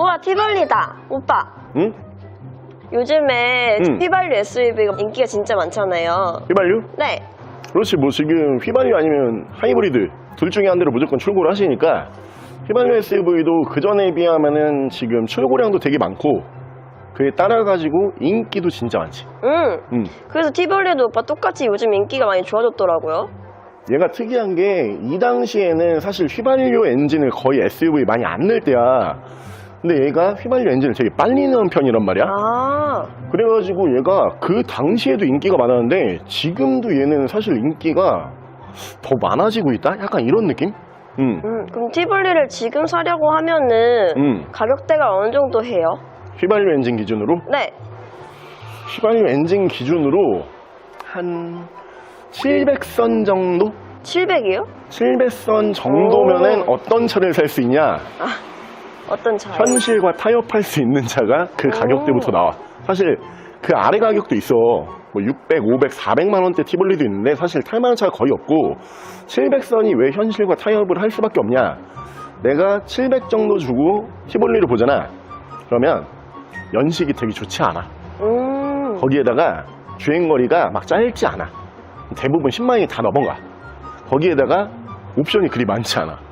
우와, 티벌리다. 오빠, 응? 요즘에 음. 휘발유 SUV가 인기가 진짜 많잖아요. 휘발유? 네. 그렇지 뭐 지금 휘발유 아니면 하이브리드 둘 중에 한 대로 무조건 출고를 하시니까 휘발유 SUV도 그전에 비하면은 지금 출고량도 되게 많고 그에 따라 가지고 인기도 진짜 많지 음. 음. 그래서 티벌리도 오빠 똑같이 요즘 인기가 많이 좋아졌더라고요. 얘가 특이한 게 이 당시에는 사실 휘발유 엔진을 거의 SUV 많이 안 넣을 때야 근데 얘가 휘발유 엔진을 되게 빨리 넣은 편이란 말이야 아, 그래가지고 얘가 그 당시에도 인기가 많았는데 지금도 얘는 사실 인기가 더 많아지고 있다? 약간 이런 느낌? 음. 음. 그럼 티벌리를 지금 사려고 하면은 음. 가격대가 어느 정도 해요? 휘발유 엔진 기준으로 네. 휘발유 엔진 기준으로 한 700선 정도? 700이요? 700선 정도면은 오. 어떤 차를 살 수 있냐? 어떤 차요? 현실과 타협할 수 있는 차가 그 오. 가격대부터 나와. 사실 그 아래 가격도 있어. 뭐 600, 500, 400만 원대 티볼리도 있는데 사실 탈 만한 차가 거의 없고 700선이 왜 현실과 타협을 할 수밖에 없냐? 내가 700 정도 주고 티볼리를 보잖아. 그러면 연식이 되게 좋지 않아. 음. 거기에다가 주행거리가 막 짧지 않아. 대부분 10만이 다 넘어가. 거기에다가 옵션이 그리 많지 않아.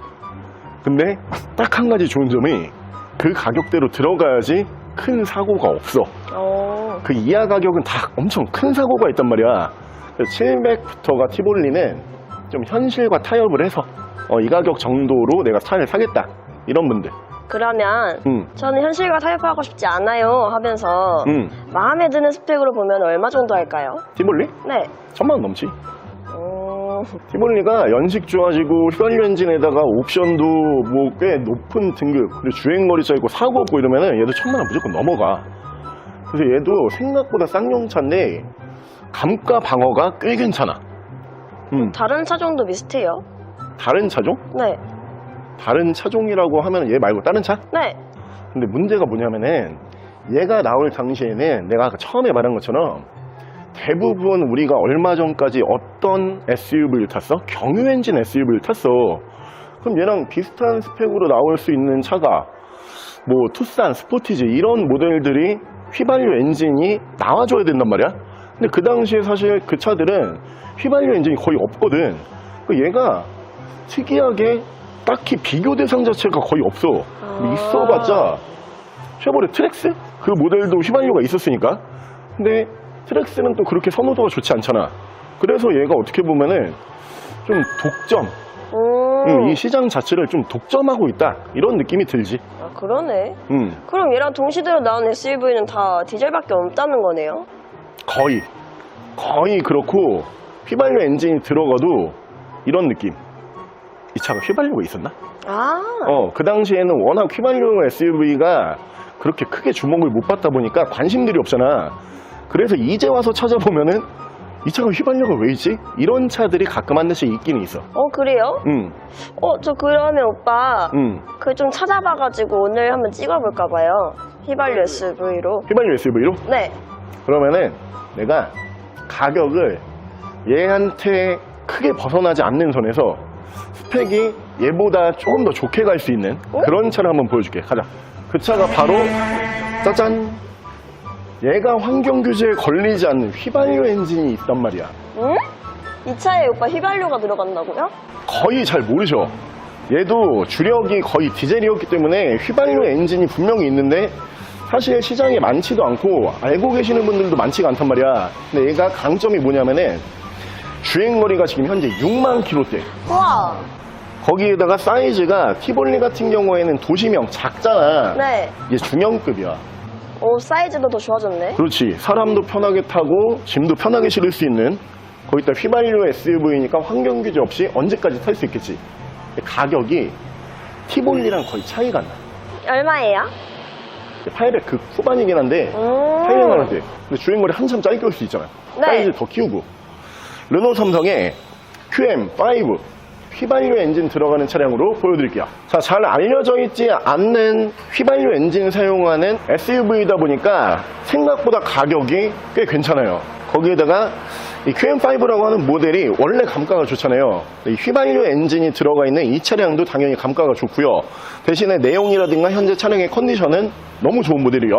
근데 딱 한 가지 좋은 점이 그 가격대로 들어가야지 큰 사고가 없어. 어. 그 이하 가격은 다 엄청 큰 사고가 있단 말이야. 700부터가 티볼리는 좀 현실과 타협을 해서 어, 이 가격 정도로 내가 차를 사겠다. 이런 분들. 그러면 음, 저는 현실과 타협하고 싶지 않아요 하면서 음. 마음에 드는 스펙으로 보면 얼마 정도 할까요? 티볼리? 네. 천만 원 넘지. 어. 티볼리가 연식 좋아지고 휘발유 엔진에다가 옵션도 뭐 꽤 높은 등급 그리고 주행거리 짧고 사고 없고 이러면은 얘도 천만 원 무조건 넘어가 그래서 얘도 생각보다 쌍용차인데 감가 방어가 꽤 괜찮아 음, 다른 차종도 비슷해요? 다른 차종? 네. 다른 차종이라고 하면 얘 말고 다른 차? 네. 근데 문제가 뭐냐면은 얘가 나올 당시에는 내가 아까 처음에 말한 것처럼 대부분 우리가 얼마 전까지 어떤 SUV를 탔어? 경유 엔진 SUV를 탔어. 그럼 얘랑 비슷한 스펙으로 나올 수 있는 차가 뭐 투싼, 스포티지 이런 모델들이 휘발유 엔진이 나와줘야 된단 말이야. 근데 그 당시에 사실 그 차들은 휘발유 엔진이 거의 없거든. 그 얘가 특이하게 딱히 비교 대상 자체가 거의 없어. 아. 있어봤자 쉐보레 트렉스? 그 모델도 휘발유가 있었으니까. 근데 트렉스는 또 그렇게 선호도가 좋지 않잖아. 그래서 얘가 어떻게 보면은 좀 독점, 음. 음, 이 시장 자체를 좀 독점하고 있다. 이런 느낌이 들지. 아, 그러네. 음, 그럼 얘랑 동시대로 나온 SUV는 다 디젤밖에 없다는 거네요? 거의. 거의 그렇고 휘발유 엔진이 들어가도 이런 느낌. 이 차가 휘발유가 있었나? 아. 어, 그 당시에는 워낙 휘발유 SUV가 그렇게 크게 주목을 못 받다 보니까 관심들이 없잖아. 그래서 이제 와서 찾아보면은 이 차가 휘발유가 왜 있지? 이런 차들이 가끔 한 대씩 있긴 있어. 어, 그래요? 응, 어, 저 그러면 오빠, 응. 그 좀 찾아봐가지고 오늘 한번 찍어볼까 봐요. 휘발유 SUV로. 휘발유 SUV로? 네. 그러면은 내가 가격을 얘한테 크게 벗어나지 않는 선에서 스펙이 얘보다 조금 더 좋게 갈 수 있는 그런 차를 한번 보여줄게. 가자. 그 차가 바로 짜잔. 얘가 환경 규제에 걸리지 않는 휘발유 엔진이 있단 말이야. 응? 이 차에 오빠 휘발유가 들어간다고요? 거의 잘 모르죠. 얘도 주력이 거의 디젤이었기 때문에 휘발유 엔진이 분명히 있는데 사실 시장에 많지도 않고 알고 계시는 분들도 많지가 않단 말이야. 근데 얘가 강점이 뭐냐면은 주행거리가 지금 현재 6만 킬로대. 우와. 거기에다가 사이즈가 티볼리 같은 경우에는 도시명 작잖아. 네. 이게 중형급이야. 오, 사이즈도 더 좋아졌네. 그렇지. 사람도 편하게 타고 짐도 편하게 실을 수 있는 거기다 휘발유 SUV니까 환경 규제 없이 언제까지 탈 수 있겠지. 근데 가격이 티볼리랑 거의 차이가 안 나. 얼마예요? 800그 후반이긴 한데 음. 800만 원대. 근데 주행거리 한참 짧게 올 수 있잖아. 네. 사이즈 더 키우고. 르노 삼성의 QM5 휘발유 엔진 들어가는 차량으로 보여드릴게요. 자, 잘 알려져 있지 않는 휘발유 엔진 사용하는 SUV이다 보니까 생각보다 가격이 꽤 괜찮아요. 거기에다가 이 QM5라고 하는 모델이 원래 감가가 좋잖아요. 이 휘발유 엔진이 들어가 있는 이 차량도 당연히 감가가 좋고요. 대신에 내용이라든가 현재 차량의 컨디션은 너무 좋은 모델이요.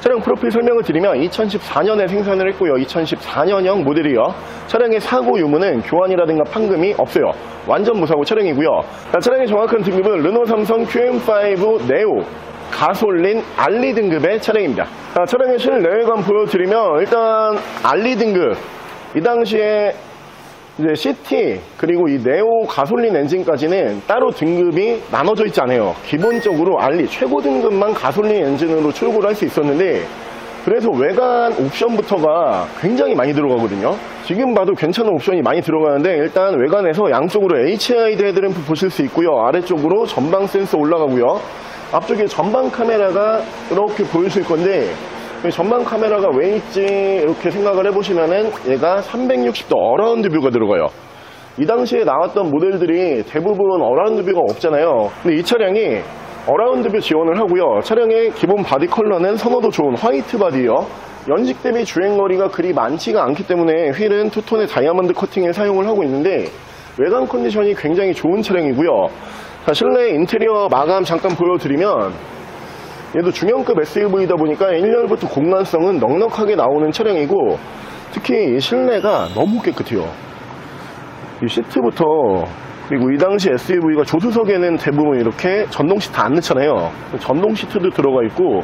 차량 프로필 설명을 드리면 2014년에 생산을 했고요. 2014년형 모델이요. 차량의 사고 유무는 교환이라든가 판금이 없어요. 완전 무사고 차량이고요. 자, 차량의 정확한 등급은 르노 삼성 QM5 네오 가솔린 알리 등급의 차량입니다. 자, 차량의 실내외관 보여드리면 일단 알리 등급 이 당시에 이제 CT 그리고 이 네오 가솔린 엔진까지는 따로 등급이 나눠져 있지 않아요. 기본적으로 알리 최고 등급만 가솔린 엔진으로 출고를 할 수 있었는데 그래서 외관 옵션부터가 굉장히 많이 들어가거든요. 지금 봐도 괜찮은 옵션이 많이 들어가는데 일단 외관에서 양쪽으로 HID 헤드램프 보실 수 있고요. 아래쪽으로 전방 센서 올라가고요. 앞쪽에 전방 카메라가 이렇게 보이실 건데 이 전방 카메라가 왜 있지 이렇게 생각을 해보시면은 얘가 360도 어라운드 뷰가 들어가요. 이 당시에 나왔던 모델들이 대부분 어라운드 뷰가 없잖아요. 근데 이 차량이 어라운드 뷰 지원을 하고요. 차량의 기본 바디 컬러는 선호도 좋은 화이트 바디요. 연식 대비 주행거리가 그리 많지가 않기 때문에 휠은 투톤의 다이아몬드 커팅을 사용을 하고 있는데 외관 컨디션이 굉장히 좋은 차량이고요. 자, 실내 인테리어 마감 잠깐 보여드리면 얘도 중형급 SUV이다 보니까 1열부터 공간성은 넉넉하게 나오는 차량이고 특히 이 실내가 너무 깨끗해요. 이 시트부터 그리고 이 당시 SUV가 조수석에는 대부분 이렇게 전동 시트 안 넣잖아요. 전동 시트도 들어가 있고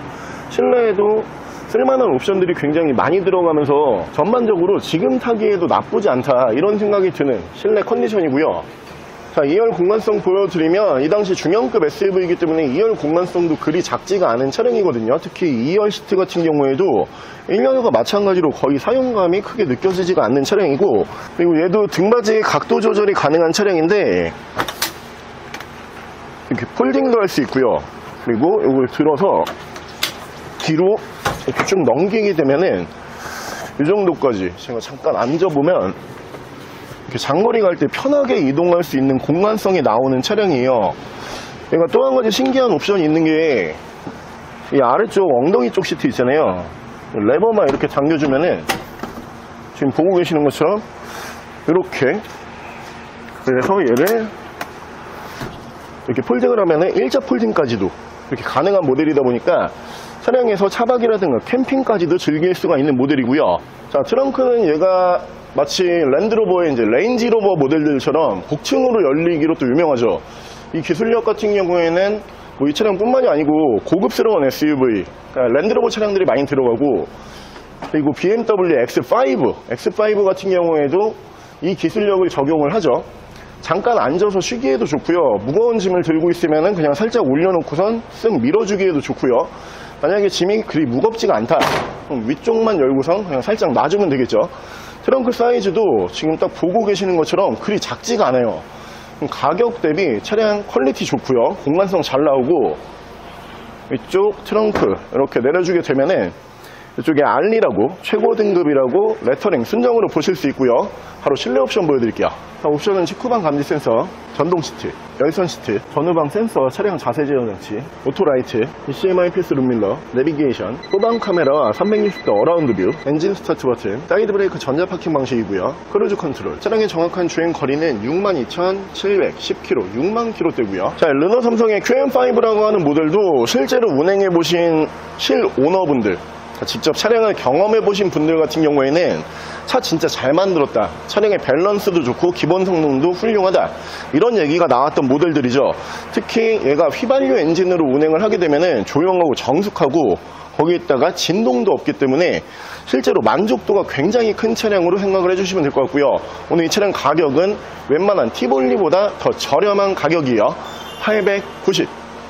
실내에도 쓸만한 옵션들이 굉장히 많이 들어가면서 전반적으로 지금 타기에도 나쁘지 않다 이런 생각이 드는 실내 컨디션이고요. 자, 2열 공간성 보여드리면 이 당시 중형급 SUV이기 때문에 2열 공간성도 그리 작지가 않은 차량이거든요. 특히 2열 시트 같은 경우에도 1년과 마찬가지로 거의 사용감이 크게 느껴지지가 않는 차량이고 그리고 얘도 등받이 각도 조절이 가능한 차량인데 이렇게 폴딩도 할 수 있고요. 그리고 이걸 들어서 뒤로 이렇게 쭉 넘기게 되면은 이 정도까지 제가 잠깐 앉아보면 이렇게 장거리 갈 때 편하게 이동할 수 있는 공간성이 나오는 차량이에요. 얘가 또한 가지 신기한 옵션이 있는 게 이 아래쪽 엉덩이 쪽 시트 있잖아요. 레버만 이렇게 당겨주면은 지금 보고 계시는 것처럼 이렇게 그래서 얘를 이렇게 폴딩을 하면은 일자 폴딩까지도 이렇게 가능한 모델이다 보니까 차량에서 차박이라든가 캠핑까지도 즐길 수가 있는 모델이고요. 자, 트렁크는 얘가 마치 랜드로버의 이제 레인지로버 모델들처럼 복층으로 열리기로 또 유명하죠. 이 기술력 같은 경우에는 뭐 이 차량뿐만이 아니고 고급스러운 SUV, 그러니까 랜드로버 차량들이 많이 들어가고 그리고 BMW X5, X5 같은 경우에도 이 기술력을 적용을 하죠. 잠깐 앉아서 쉬기에도 좋고요. 무거운 짐을 들고 있으면 그냥 살짝 올려놓고선 쓱 밀어주기에도 좋고요. 만약에 짐이 그리 무겁지가 않다. 그럼 위쪽만 열고선 그냥 살짝 놔주면 되겠죠. 트렁크 사이즈도 지금 딱 보고 계시는 것처럼 그리 작지가 않아요. 가격 대비 차량 퀄리티 좋고요. 공간성 잘 나오고 이쪽 트렁크 이렇게 내려주게 되면은 이쪽에 알리라고 최고 등급이라고 레터링 순정으로 보실 수 있고요. 바로 실내 옵션 보여드릴게요. 자, 옵션은 직후방 감지 센서, 전동 시트, 열선 시트, 전후방 센서, 차량 자세 제어 장치, 오토라이트, HMI 패스 룸밀러, 내비게이션, 후방 카메라 360도 어라운드 뷰, 엔진 스타트 버튼, 사이드 브레이크 전자 파킹 방식이고요. 크루즈 컨트롤. 차량의 정확한 주행 거리는 62,710km, 6만 km대고요. 자, 르노 삼성의 QM5라고 하는 모델도 실제로 운행해 보신 실 오너분들 직접 차량을 경험해 보신 분들 같은 경우에는 차 진짜 잘 만들었다. 차량의 밸런스도 좋고 기본 성능도 훌륭하다. 이런 얘기가 나왔던 모델들이죠. 특히 얘가 휘발유 엔진으로 운행을 하게 되면은 조용하고 정숙하고 거기에다가 진동도 없기 때문에 실제로 만족도가 굉장히 큰 차량으로 생각을 해주시면 될 것 같고요. 오늘 이 차량 가격은 웬만한 티볼리보다 더 저렴한 가격이에요. 890.